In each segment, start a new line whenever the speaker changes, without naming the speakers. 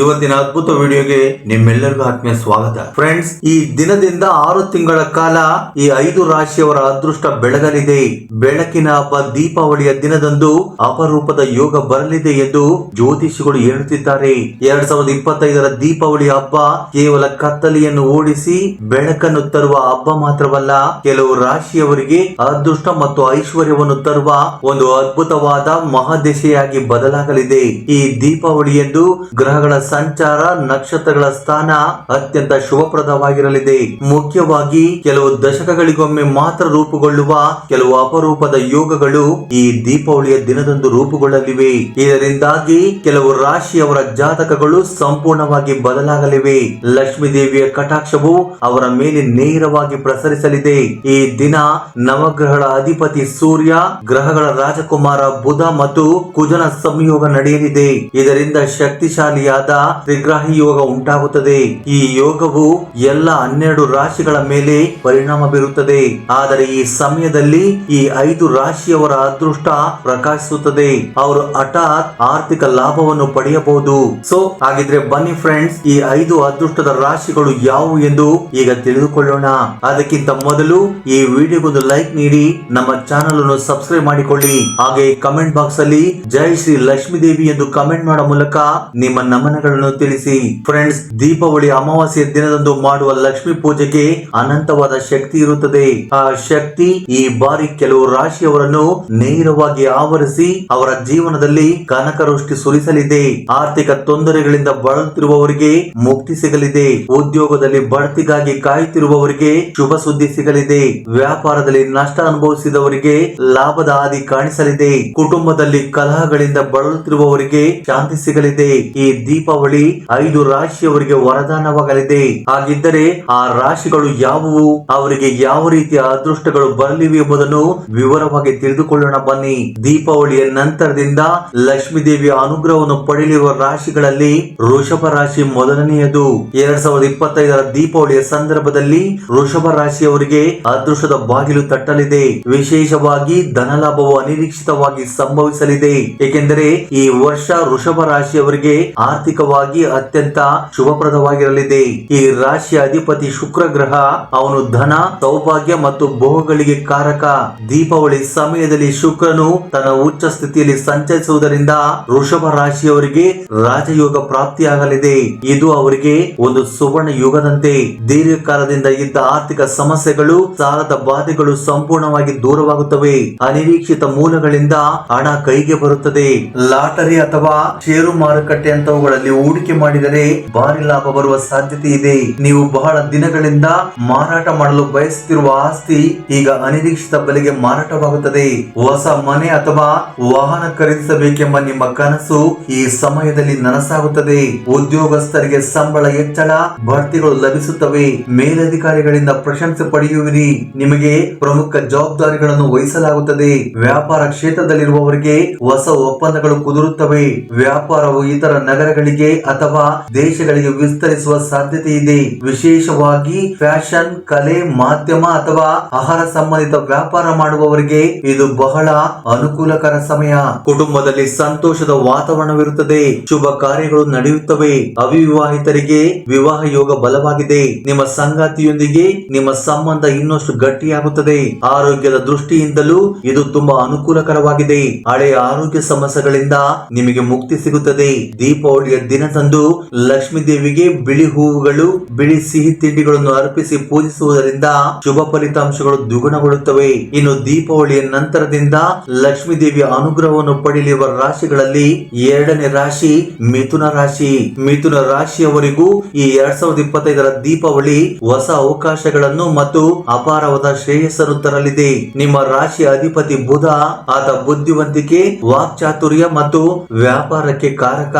ಇವತ್ತಿನ ಅದ್ಭುತ ವಿಡಿಯೋಗೆ ನಿಮ್ಮೆಲ್ಲರಿಗೂ ಆತ್ಮೀಯ ಸ್ವಾಗತ. ಫ್ರೆಂಡ್ಸ್ ಈ ದಿನದಿಂದ ಆರು ತಿಂಗಳ ಕಾಲ ಈ ಐದು ರಾಶಿಯವರ ಅದೃಷ್ಟ ಬೆಳಗಲಿದೆ. ಬೆಳಕಿನ ಹಬ್ಬ ದೀಪಾವಳಿಯ ದಿನದಂದು ಅಪರೂಪದ ಯೋಗ ಬರಲಿದೆ ಎಂದು ಜ್ಯೋತಿಷಿಗಳು ಹೇಳುತ್ತಿದ್ದಾರೆ. ಎರಡ್ ಸಾವಿರದ ಇಪ್ಪತ್ತೈದರ ದೀಪಾವಳಿ ಹಬ್ಬ ಕೇವಲ ಕತ್ತಲೆಯನ್ನು ಓಡಿಸಿ ಬೆಳಕನ್ನು ತರುವ ಹಬ್ಬ ಮಾತ್ರವಲ್ಲ, ಕೆಲವು ರಾಶಿಯವರಿಗೆ ಅದೃಷ್ಟ ಮತ್ತು ಐಶ್ವರ್ಯವನ್ನು ತರುವ ಒಂದು ಅದ್ಭುತವಾದ ಮಹಾದಿಶೆಯಾಗಿ ಬದಲಾಗಲಿದೆ. ಈ ದೀಪಾವಳಿಯಂದು ಗ್ರಹಗಳ ಸಂಚಾರ ನಕ್ಷತ್ರಗಳ ಸ್ಥಾನ ಅತ್ಯಂತ ಶುಭಪ್ರದವಾಗಿರಲಿದೆ. ಮುಖ್ಯವಾಗಿ ಕೆಲವು ದಶಕಗಳಿಗೊಮ್ಮೆ ಮಾತ್ರ ರೂಪುಗೊಳ್ಳುವ ಕೆಲವು ಅಪರೂಪದ ಯೋಗಗಳು ಈ ದೀಪಾವಳಿಯ ದಿನದಂದು ರೂಪುಗೊಳ್ಳಲಿವೆ. ಇದರಿಂದಾಗಿ ಕೆಲವು ರಾಶಿಯವರ ಜಾತಕಗಳು ಸಂಪೂರ್ಣವಾಗಿ ಬದಲಾಗಲಿವೆ. ಲಕ್ಷ್ಮೀ ದೇವಿಯ ಕಟಾಕ್ಷವು ಅವರ ಮೇಲೆ ನೇರವಾಗಿ ಪ್ರಸರಿಸಲಿದೆ. ಈ ದಿನ ನವಗ್ರಹಗಳ ಅಧಿಪತಿ ಸೂರ್ಯ, ಗ್ರಹಗಳ ರಾಜಕುಮಾರ ಬುಧ ಮತ್ತು ಕುಜನ ಸಂಯೋಗ ನಡೆಯಲಿದೆ. ಇದರಿಂದ ಶಕ್ತಿಶಾಲಿಯಾದ ತ್ರಿಗ್ರಾಹಿ ಯೋಗ ಉಂಟಾಗುತ್ತದೆ. ಈ ಯೋಗವು ಎಲ್ಲ ಹನ್ನೆರಡು ರಾಶಿಗಳ ಮೇಲೆ ಪರಿಣಾಮ ಬೀರುತ್ತದೆ. ಆದರೆ ಈ ಸಮಯದಲ್ಲಿ ಈ ಐದು ರಾಶಿಯವರ ಅದೃಷ್ಟ ಪ್ರಕಾಶಿಸುತ್ತದೆ. ಅವರು ಹಠಾತ್ ಆರ್ಥಿಕ ಲಾಭವನ್ನು ಪಡೆಯಬಹುದು. ಸೊ ಹಾಗಿದ್ರೆ ಬನ್ನಿ ಫ್ರೆಂಡ್ಸ್ ಈ ಐದು ಅದೃಷ್ಟದ ರಾಶಿಗಳು ಯಾವುವು ಎಂದು ಈಗ ತಿಳಿದುಕೊಳ್ಳೋಣ. ಅದಕ್ಕಿಂತ ಮೊದಲು ಈ ವಿಡಿಯೋಗೊಂದು ಲೈಕ್ ನೀಡಿ, ನಮ್ಮ ಚಾನಲ್ ಅನ್ನು ಸಬ್ಸ್ಕ್ರೈಬ್ ಮಾಡಿಕೊಳ್ಳಿ. ಹಾಗೆ ಕಮೆಂಟ್ ಬಾಕ್ಸ್ ಅಲ್ಲಿ ಜೈ ಶ್ರೀ ಲಕ್ಷ್ಮೀ ದೇವಿ ಎಂದು ಕಮೆಂಟ್ ಮಾಡೋ ಮೂಲಕ ನಿಮ್ಮ ನಮನಗಳನ್ನು ತಿಳಿಸಿ. ಫ್ರೆಂಡ್ಸ್ ದೀಪಾವಳಿ ಅಮಾವಾಸ್ಯ ದಿನದಂದು ಮಾಡುವ ಲಕ್ಷ್ಮಿ ಪೂಜೆಗೆ ಅನಂತವಾದ ಶಕ್ತಿ ಇರುತ್ತದೆ. ಆ ಶಕ್ತಿ ಈ ಬಾರಿ ಕೆಲವು ರಾಶಿಯವರನ್ನು ನೇರವಾಗಿ ಆವರಿಸಿ ಅವರ ಜೀವನದಲ್ಲಿ ಕನಕವೃಷ್ಟಿ ಸುರಿಸಲಿದೆ. ಆರ್ಥಿಕ ತೊಂದರೆಗಳಿಂದ ಬಳಲುತ್ತಿರುವವರಿಗೆ ಮುಕ್ತಿ ಸಿಗಲಿದೆ. ಉದ್ಯೋಗದಲ್ಲಿ ಬಡ್ತಿಗಾಗಿ ಕಾಯುತ್ತಿರುವವರಿಗೆ ಶುಭ ಸುದ್ದಿ ಸಿಗಲಿದೆ. ವ್ಯಾಪಾರದಲ್ಲಿ ನಷ್ಟ ಅನುಭವಿಸಿದವರಿಗೆ ಲಾಭದ ಹಾದಿ ಕಾಣಿಸಲಿದೆ. ಕುಟುಂಬದಲ್ಲಿ ಕಲಹಗಳಿಂದ ಬಳಲುತ್ತಿರುವವರಿಗೆ ಶಾಂತಿ ಸಿಗಲಿದೆ. ಈ ದೀಪಾವಳಿ ಐದು ರಾಶಿಯವರಿಗೆ ವರದಾನವಾಗಲಿದೆ. ಹಾಗಿದ್ದರೆ ಆ ರಾಶಿಗಳು ಯಾವುವು? ಅವರಿಗೆ ಯಾವ ರೀತಿಯ ಅದೃಷ್ಟಗಳು ಬರಲಿವೆ ಎಂಬುದನ್ನು ವಿವರವಾಗಿ ತಿಳಿದುಕೊಳ್ಳೋಣ ಬನ್ನಿ. ದೀಪಾವಳಿಯ ನಂತರದಿಂದ ಲಕ್ಷ್ಮೀ ದೇವಿಯ ಅನುಗ್ರಹವನ್ನು ಪಡೆಯಲಿರುವ ರಾಶಿಗಳಲ್ಲಿ ವೃಷಭ ರಾಶಿ ಮೊದಲನೆಯದು. ಎರಡ್ ಸಾವಿರದ ಇಪ್ಪತ್ತೈದರ ದೀಪಾವಳಿಯ ಸಂದರ್ಭದಲ್ಲಿ ವೃಷಭ ರಾಶಿಯವರಿಗೆ ಅದೃಷ್ಟದ ಬಾಗಿಲು ತಟ್ಟಲಿದೆ. ವಿಶೇಷವಾಗಿ ಧನಲಾಭವು ಅನಿರೀಕ್ಷಿತವಾಗಿ ಸಂಭವಿಸಲಿದೆ. ಏಕೆಂದರೆ ಈ ವರ್ಷ ವೃಷಭ ರಾಶಿಯವರಿಗೆ ಆರ್ಥಿಕವಾಗಿ ಅತ್ಯಂತ ಶುಭಪ್ರದವಾಗಿರಲಿದೆ. ಈ ರಾಶಿಯ ಅಧಿಪತಿ ಶುಕ್ರ ಗ್ರಹ ಅವನು ಧನ ಸೌಭಾಗ್ಯ ಮತ್ತು ಭೋಗಗಳಿಗೆ ಕಾರಕ. ದೀಪಾವಳಿ ಸಮಯದಲ್ಲಿ ಶುಕ್ರನು ತನ್ನ ಉಚ್ಚ ಸ್ಥಿತಿಯಲ್ಲಿ ಸಂಚರಿಸುವುದರಿಂದ ವೃಷಭ ರಾಶಿಯವರಿಗೆ ರಾಜಯೋಗ ಪ್ರಾಪ್ತಿಯಾಗಲಿದೆ. ಇದು ಅವರಿಗೆ ಒಂದು ಸುವರ್ಣ ಯುಗದಂತೆ. ದೀರ್ಘಕಾಲದಿಂದ ಇದ್ದ ಆರ್ಥಿಕ ಸಮಸ್ಯೆಗಳು, ಸಾಲದ ಬಾಧೆಗಳು ಸಂಪೂರ್ಣವಾಗಿ ದೂರವಾಗುತ್ತವೆ. ಅನಿರೀಕ್ಷಿತ ಮೂಲಗಳಿಂದ ಹಣ ಕೈಗೆ ಬರುತ್ತದೆ. ಲಾಟರಿ ಅಥವಾ ಷೇರು ಮಾರುಕಟ್ಟೆ ಅಂತವುಗಳಲ್ಲಿ ಹೂಡಿಕೆ ಮಾಡಿದರೆ ಭಾರಿ ಲಾಭ ಬರುವ ಸಾಧ್ಯತೆ ಇದೆ. ನೀವು ಬಹಳ ದಿನಗಳಿಂದ ಮಾರಾಟ ಮಾಡಲು ಬಯಸುತ್ತಿರುವ ಆಸ್ತಿ ಈಗ ಅನಿರೀಕ್ಷಿತ ಬೆಲೆಗೆ ಮಾರಾಟವಾಗುತ್ತದೆ. ಹೊಸ ಮನೆ ಅಥವಾ ವಾಹನ ಖರೀದಿಸಬೇಕೆಂಬ ನಿಮ್ಮ ಕನಸು ಈ ಸಮಯದಲ್ಲಿ ನನಸಾಗುತ್ತದೆ. ಉದ್ಯೋಗಸ್ಥರಿಗೆ ಸಂಬಳ ಹೆಚ್ಚಳ, ಬಡ್ತಿಗಳು ಲಭಿಸುತ್ತವೆ. ಮೇಲಧಿಕಾರಿಗಳಿಂದ ಪ್ರಶಂಸೆ ಪಡೆಯುವಿರಿ. ನಿಮಗೆ ಪ್ರಮುಖ ಜವಾಬ್ದಾರಿಗಳನ್ನು ವಹಿಸಲಾಗುತ್ತದೆ. ವ್ಯಾಪಾರ ಕ್ಷೇತ್ರದಲ್ಲಿರುವವರಿಗೆ ಹೊಸ ಒಪ್ಪಂದಗಳು ಕುದುರುತ್ತವೆ. ವ್ಯಾಪಾರವು ಇತರ ನಗರಗಳಿಗೆ ಅಥವಾ ದೇಶಗಳಿಗೆ ವಿಸ್ತರಿಸುವ ಸಾಧ್ಯತೆ ಇದೆ ವಿಶೇಷವಾಗಿ ಫ್ಯಾಷನ್, ಕಲೆ, ಮಾಧ್ಯಮ ಅಥವಾ ಆಹಾರ ಸಂಬಂಧಿತ ವ್ಯಾಪಾರ ಮಾಡುವವರಿಗೆ ಇದು ಬಹಳ ಅನುಕೂಲಕರ ಸಮಯ. ಕುಟುಂಬದಲ್ಲಿ ಸಂತೋಷದ ವಾತಾವರಣವಿರುತ್ತದೆ. ಶುಭ ಕಾರ್ಯಗಳು ನಡೆಯುತ್ತವೆ. ಅವಿವಾಹಿತರಿಗೆ ವಿವಾಹ ಯೋಗ ಬಲವಾಗಿದೆ. ನಿಮ್ಮ ಸಂಗಾತಿಯೊಂದಿಗೆ ನಿಮ್ಮ ಸಂಬಂಧ ಇನ್ನಷ್ಟು ಗಟ್ಟಿಯಾಗುತ್ತದೆ. ಆರೋಗ್ಯದ ದೃಷ್ಟಿಯಿಂದಲೂ ಇದು ತುಂಬಾ ಅನುಕೂಲಕರವಾಗಿದೆ. ಹಳೆಯ ಆರೋಗ್ಯ ಸಮಸ್ಯೆಗಳಿಂದ ನಿಮಗೆ ಮುಕ್ತಿ ಸಿಗುತ್ತದೆ. ದೀಪಾವಳಿಯ ದಿನದಂದು ಲಕ್ಷ್ಮೀ ದೇವಿಗೆ ಬಿಳಿ ಹೂವುಗಳು, ಬಿಳಿ ಸಿಹಿ ತಿಂಡಿಗಳನ್ನು ಅರ್ಪಿಸಿ ಪೂಜಿಸುವುದರಿಂದ ಶುಭ ಫಲಿತಾಂಶಗಳು ದ್ವಿಗುಣಗೊಳ್ಳುತ್ತವೆ. ಇನ್ನು ದೀಪಾವಳಿಯ ನಂತರದಿಂದ ಲಕ್ಷ್ಮೀ ದೇವಿಯ ಅನುಗ್ರಹವನ್ನು ಪಡೆಯಲಿರುವ ರಾಶಿಗಳಲ್ಲಿ ಎರಡನೇ ರಾಶಿ ಮಿಥುನ ರಾಶಿ. ಮಿಥುನ ರಾಶಿಯವರಿಗೂ ಈ ಎರಡ್ ಸಾವಿರದ ಇಪ್ಪತ್ತೈದರ ದೀಪಾವಳಿ ಹೊಸ ಅವಕಾಶಗಳನ್ನು ಮತ್ತು ಅಪಾರವಾದ ಶ್ರೇಯಸ್ಸನ್ನು ತರಲಿದೆ. ನಿಮ್ಮ ರಾಶಿಯ ಅಧಿಪತಿ ಬುಧ ಆತ ಬುದ್ಧಿವಂತಿಕೆ, ವಾಕ್ಚಾತುರ್ಯ ಮತ್ತು ವ್ಯಾಪಾರಕ್ಕೆ ಕಾರಕ.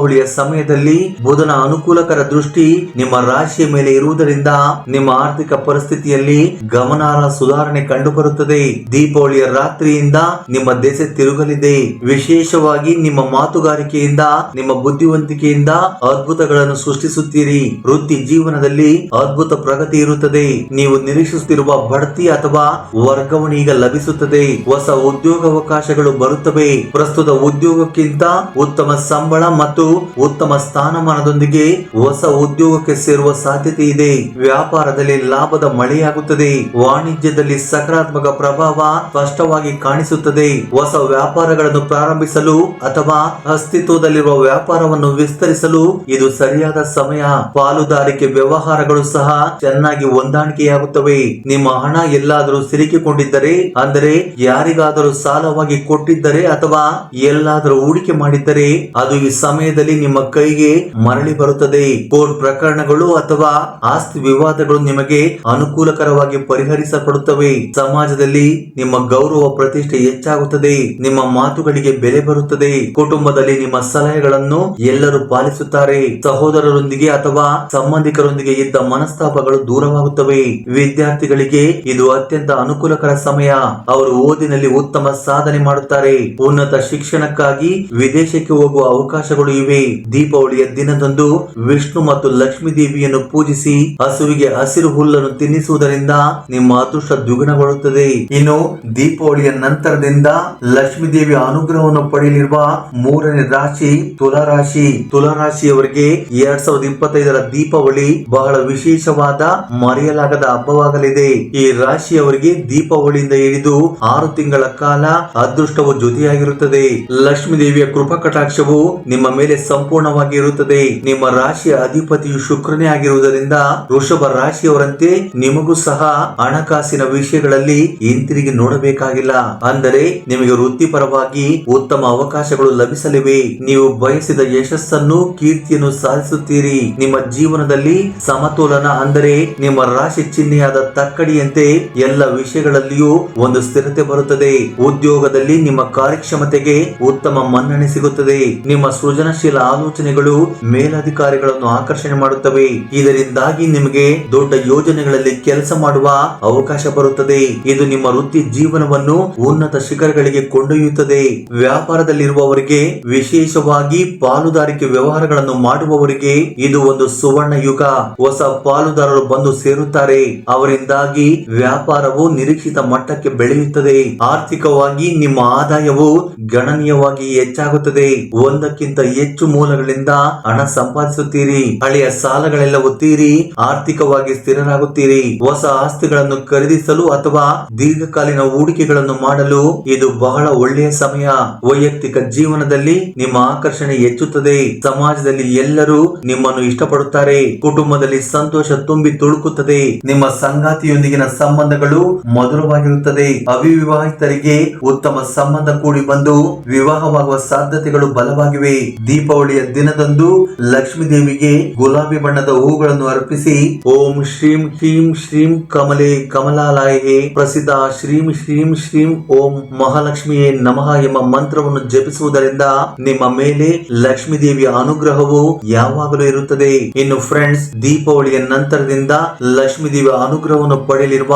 ದೀಪಾವಳಿಯ ಸಮಯದಲ್ಲಿ ಬುಧನ ಅನುಕೂಲಕರ ದೃಷ್ಟಿ ನಿಮ್ಮ ರಾಶಿಯ ಮೇಲೆ ಇರುವುದರಿಂದ ನಿಮ್ಮ ಆರ್ಥಿಕ ಪರಿಸ್ಥಿತಿಯಲ್ಲಿ ಗಮನಾರ್ಹ ಸುಧಾರಣೆ ಕಂಡುಬರುತ್ತದೆ. ದೀಪಾವಳಿಯ ರಾತ್ರಿಯಿಂದ ನಿಮ್ಮ ದೆಸೆ ತಿರುಗಲಿದೆ. ವಿಶೇಷವಾಗಿ ನಿಮ್ಮ ಮಾತುಗಾರಿಕೆಯಿಂದ, ನಿಮ್ಮ ಬುದ್ಧಿವಂತಿಕೆಯಿಂದ ಅದ್ಭುತಗಳನ್ನು ಸೃಷ್ಟಿಸುತ್ತೀರಿ. ವೃತ್ತಿ ಜೀವನದಲ್ಲಿ ಅದ್ಭುತ ಪ್ರಗತಿ ಇರುತ್ತದೆ. ನೀವು ನಿರೀಕ್ಷಿಸುತ್ತಿರುವ ಬಡ್ತಿ ಅಥವಾ ವರ್ಗಾವಣೆ ಈಗ ಲಭಿಸುತ್ತದೆ. ಹೊಸ ಉದ್ಯೋಗಾವಕಾಶಗಳು ಬರುತ್ತವೆ. ಪ್ರಸ್ತುತ ಉದ್ಯೋಗಕ್ಕಿಂತ ಉತ್ತಮ ಸಂಬಳ ಮತ್ತು ಉತ್ತಮ ಸ್ಥಾನಮಾನದೊಂದಿಗೆ ಹೊಸ ಉದ್ಯೋಗಕ್ಕೆ ಸೇರುವ ಸಾಧ್ಯತೆ ಇದೆ. ವ್ಯಾಪಾರದಲ್ಲಿ ಲಾಭದ ಮಳೆಯಾಗುತ್ತದೆ. ವಾಣಿಜ್ಯದಲ್ಲಿ ಸಕಾರಾತ್ಮಕ ಪ್ರಭಾವ ಸ್ಪಷ್ಟವಾಗಿ ಕಾಣಿಸುತ್ತದೆ. ಹೊಸ ವ್ಯಾಪಾರಗಳನ್ನು ಪ್ರಾರಂಭಿಸಲು ಅಥವಾ ಅಸ್ತಿತ್ವದಲ್ಲಿರುವ ವ್ಯಾಪಾರವನ್ನು ವಿಸ್ತರಿಸಲು ಇದು ಸರಿಯಾದ ಸಮಯ. ಪಾಲುದಾರಿಕೆ ವ್ಯವಹಾರಗಳು ಸಹ ಚೆನ್ನಾಗಿ ಹೊಂದಾಣಿಕೆಯಾಗುತ್ತವೆ. ನಿಮ್ಮ ಹಣ ಎಲ್ಲಾದರೂ ಸಿಲುಕಿಕೊಂಡಿದ್ದರೆ, ಅಂದರೆ ಯಾರಿಗಾದರೂ ಸಾಲವಾಗಿ ಕೊಟ್ಟಿದ್ದರೆ ಅಥವಾ ಎಲ್ಲಾದರೂ ಹೂಡಿಕೆ ಮಾಡಿದ್ದರೆ, ಅದು ಈ ಸಮಯದಲ್ಲಿ ನಿಮ್ಮ ಕೈಗೆ ಮರಳಿ ಬರುತ್ತದೆ. ಕೋರ್ಟ್ ಪ್ರಕರಣಗಳು ಅಥವಾ ಆಸ್ತಿ ವಿವಾದಗಳು ನಿಮಗೆ ಅನುಕೂಲಕರವಾಗಿ ಪರಿಹರಿಸಲ್ಪಡುತ್ತವೆ. ಸಮಾಜದಲ್ಲಿ ನಿಮ್ಮ ಗೌರವ ಪ್ರತಿಷ್ಠೆ ಹೆಚ್ಚಾಗುತ್ತದೆ. ನಿಮ್ಮ ಮಾತುಗಳಿಗೆ ಬೆಲೆ ಬರುತ್ತದೆ. ಕುಟುಂಬದಲ್ಲಿ ನಿಮ್ಮ ಸಲಹೆಗಳನ್ನು ಎಲ್ಲರೂ ಪಾಲಿಸುತ್ತಾರೆ. ಸಹೋದರರೊಂದಿಗೆ ಅಥವಾ ಸಂಬಂಧಿಕರೊಂದಿಗೆ ಇದ್ದ ಮನಸ್ತಾಪಗಳು ದೂರವಾಗುತ್ತವೆ. ವಿದ್ಯಾರ್ಥಿಗಳಿಗೆ ಇದು ಅತ್ಯಂತ ಅನುಕೂಲಕರ ಸಮಯ. ಅವರು ಓದಿನಲ್ಲಿ ಉತ್ತಮ ಸಾಧನೆ ಮಾಡುತ್ತಾರೆ. ಉನ್ನತ ಶಿಕ್ಷಣಕ್ಕಾಗಿ ವಿದೇಶಕ್ಕೆ ಹೋಗುವ ಅವಕಾಶಗಳು ಇವೆ. ದೀಪಾವಳಿಯ ದಿನದಂದು ವಿಷ್ಣು ಮತ್ತು ಲಕ್ಷ್ಮೀ ದೇವಿಯನ್ನು ಪೂಜಿಸಿ ಹಸುವಿಗೆ ಹಸಿರು ಹುಲ್ಲನ್ನು ತಿನ್ನಿಸುವುದರಿಂದ ನಿಮ್ಮ ಅದೃಷ್ಟ ದ್ವಿಗುಣಗೊಳ್ಳುತ್ತದೆ. ಇನ್ನು ದೀಪಾವಳಿಯ ನಂತರದಿಂದ ಲಕ್ಷ್ಮೀ ದೇವಿಯ ಅನುಗ್ರಹವನ್ನು ಪಡೆಯಲಿರುವ ಮೂರನೇ ರಾಶಿ ತುಲಾ ರಾಶಿ. ತುಲಾ ರಾಶಿಯವರಿಗೆ ಎರಡ್ ಸಾವಿರದ ಇಪ್ಪತ್ತೈದರ ದೀಪಾವಳಿ ಬಹಳ ವಿಶೇಷವಾದ, ಮರೆಯಲಾಗದ ಹಬ್ಬವಾಗಲಿದೆ. ಈ ರಾಶಿಯವರಿಗೆ ದೀಪಾವಳಿಯಿಂದ ಹಿಡಿದು ಆರು ತಿಂಗಳ ಕಾಲ ಅದೃಷ್ಟವು ಜೊತೆಯಾಗಿರುತ್ತದೆ ಲಕ್ಷ್ಮೀ ದೇವಿಯ ಕೃಪಾ ಕಟಾಕ್ಷವು ನಿಮ್ಮ ಮೇಲೆ ಸಂಪೂರ್ಣವಾಗಿ ಇರುತ್ತದೆ. ನಿಮ್ಮ ರಾಶಿಯ ಅಧಿಪತಿಯು ಶುಕ್ರನೇ ಆಗಿರುವುದರಿಂದ ವೃಷಭ ರಾಶಿಯವರಂತೆ ನಿಮಗೂ ಸಹ ಹಣಕಾಸಿನ ವಿಷಯಗಳಲ್ಲಿ ಹಿಂತಿರುಗಿ ನೋಡಬೇಕಾಗಿಲ್ಲ. ಅಂದರೆ ನಿಮಗೆ ವೃತ್ತಿಪರವಾಗಿ ಉತ್ತಮ ಅವಕಾಶಗಳು ಲಭಿಸಲಿವೆ. ನೀವು ಬಯಸಿದ ಯಶಸ್ಸನ್ನು, ಕೀರ್ತಿಯನ್ನು ಸಾಧಿಸುತ್ತೀರಿ. ನಿಮ್ಮ ಜೀವನದಲ್ಲಿ ಸಮತೋಲನ ಅಂದರೆ ನಿಮ್ಮ ರಾಶಿ ಚಿಹ್ನೆಯಾದ ತಕ್ಕಡಿಯಂತೆ ಎಲ್ಲ ವಿಷಯಗಳಲ್ಲಿಯೂ ಒಂದು ಸ್ಥಿರತೆ ಬರುತ್ತದೆ. ಉದ್ಯೋಗದಲ್ಲಿ ನಿಮ್ಮ ಕಾರ್ಯಕ್ಷಮತೆಗೆ ಉತ್ತಮ ಮನ್ನಣೆ ಸಿಗುತ್ತದೆ. ನಿಮ್ಮ ಸೃಜನಶೀಲ ಆಲೋಚನೆಗಳು ಮೇಲಧಿಕಾರಿಗಳನ್ನು ಆಕರ್ಷಣೆ ಮಾಡುತ್ತವೆ. ಇದರಿಂದಾಗಿ ನಿಮಗೆ ದೊಡ್ಡ ಯೋಜನೆಗಳಲ್ಲಿ ಕೆಲಸ ಮಾಡುವ ಅವಕಾಶ ಬರುತ್ತದೆ. ಇದು ನಿಮ್ಮ ವೃತ್ತಿ ಜೀವನವನ್ನು ಉನ್ನತ ಶಿಖರಗಳಿಗೆ ಕೊಂಡೊಯ್ಯುತ್ತದೆ. ವ್ಯಾಪಾರದಲ್ಲಿರುವವರಿಗೆ, ವಿಶೇಷವಾಗಿ ಪಾಲುದಾರಿಕೆ ವ್ಯವಹಾರಗಳನ್ನು ಮಾಡುವವರಿಗೆ ಇದು ಒಂದು ಸುವರ್ಣ ಯುಗ. ಹೊಸ ಪಾಲುದಾರರು ಬಂದು ಸೇರುತ್ತಾರೆ. ಅವರಿಂದಾಗಿ ವ್ಯಾಪಾರವು ನಿರೀಕ್ಷಿತ ಮಟ್ಟಕ್ಕೆ ಬೆಳೆಯುತ್ತದೆ. ಆರ್ಥಿಕವಾಗಿ ನಿಮ್ಮ ಆದಾಯವು ಗಣನೀಯವಾಗಿ ಹೆಚ್ಚಾಗುತ್ತದೆ. ಒಂದಕ್ಕಿಂತ ಹೆಚ್ಚು ಮೂಲಗಳಿಂದ ಹಣ ಸಂಪಾದಿಸುತ್ತೀರಿ, ಹಳೆಯ ಸಾಲಗಳೆಲ್ಲ ಒತ್ತೀರಿ, ಆರ್ಥಿಕವಾಗಿ ಸ್ಥಿರರಾಗುತ್ತೀರಿ. ಹೊಸ ಆಸ್ತಿಗಳನ್ನು ಖರೀದಿಸಲು ಅಥವಾ ದೀರ್ಘಕಾಲೀನ ಹೂಡಿಕೆಗಳನ್ನು ಮಾಡಲು ಇದು ಬಹಳ ಒಳ್ಳೆಯ ಸಮಯ. ವೈಯಕ್ತಿಕ ಜೀವನದಲ್ಲಿ ನಿಮ್ಮ ಆಕರ್ಷಣೆ ಹೆಚ್ಚುತ್ತದೆ. ಸಮಾಜದಲ್ಲಿ ಎಲ್ಲರೂ ನಿಮ್ಮನ್ನು ಇಷ್ಟಪಡುತ್ತಾರೆ. ಕುಟುಂಬದಲ್ಲಿ ಸಂತೋಷ ತುಂಬಿ ತುಳುಕುತ್ತದೆ. ನಿಮ್ಮ ಸಂಗಾತಿಯೊಂದಿಗಿನ ಸಂಬಂಧಗಳು ಮಧುರವಾಗಿರುತ್ತದೆ. ಅವಿವಾಹಿತರಿಗೆ ಉತ್ತಮ ಸಂಬಂಧ ಕೂಡಿ ಬಂದು ವಿವಾಹವಾಗುವ ಸಾಧ್ಯತೆಗಳು ಬಲವಾಗಿವೆ. ದೀಪಾವಳಿಯ ದಿನದಂದು ಲಕ್ಷ್ಮೀ ದೇವಿಗೆ ಗುಲಾಬಿ ಬಣ್ಣದ ಹೂಗಳನ್ನು ಅರ್ಪಿಸಿ ಓಂ ಶ್ರೀಂ ಹ್ರೀಂ ಶ್ರೀಂ ಕಮಲೆ ಕಮಲಾಲಯೇ ಪ್ರಸಿದ್ಧ ಶ್ರೀಂ ಶ್ರೀಂ ಶ್ರೀಂ ಓಂ ಮಹಾಲಕ್ಷ್ಮಿಯೇ ನಮಃ ಎಂಬ ಮಂತ್ರವನ್ನು ಜಪಿಸುವುದರಿಂದ ನಿಮ್ಮ ಮೇಲೆ ಲಕ್ಷ್ಮೀ ದೇವಿಯ ಅನುಗ್ರಹವು ಯಾವಾಗಲೂ ಇರುತ್ತದೆ. ಇನ್ನು ಫ್ರೆಂಡ್ಸ್ ದೀಪಾವಳಿಯ ನಂತರದಿಂದ ಲಕ್ಷ್ಮೀ ದೇವಿಯ ಅನುಗ್ರಹವನ್ನು ಪಡೆಯಲಿರುವ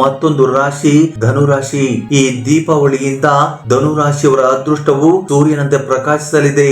ಮತ್ತೊಂದು ರಾಶಿ ಧನುರಾಶಿ. ಈ ದೀಪಾವಳಿಯಿಂದ ಧನುರಾಶಿಯವರ ಅದೃಷ್ಟವು ಸೂರ್ಯನಂತೆ ಪ್ರಕಾಶಿಸಲಿದೆ.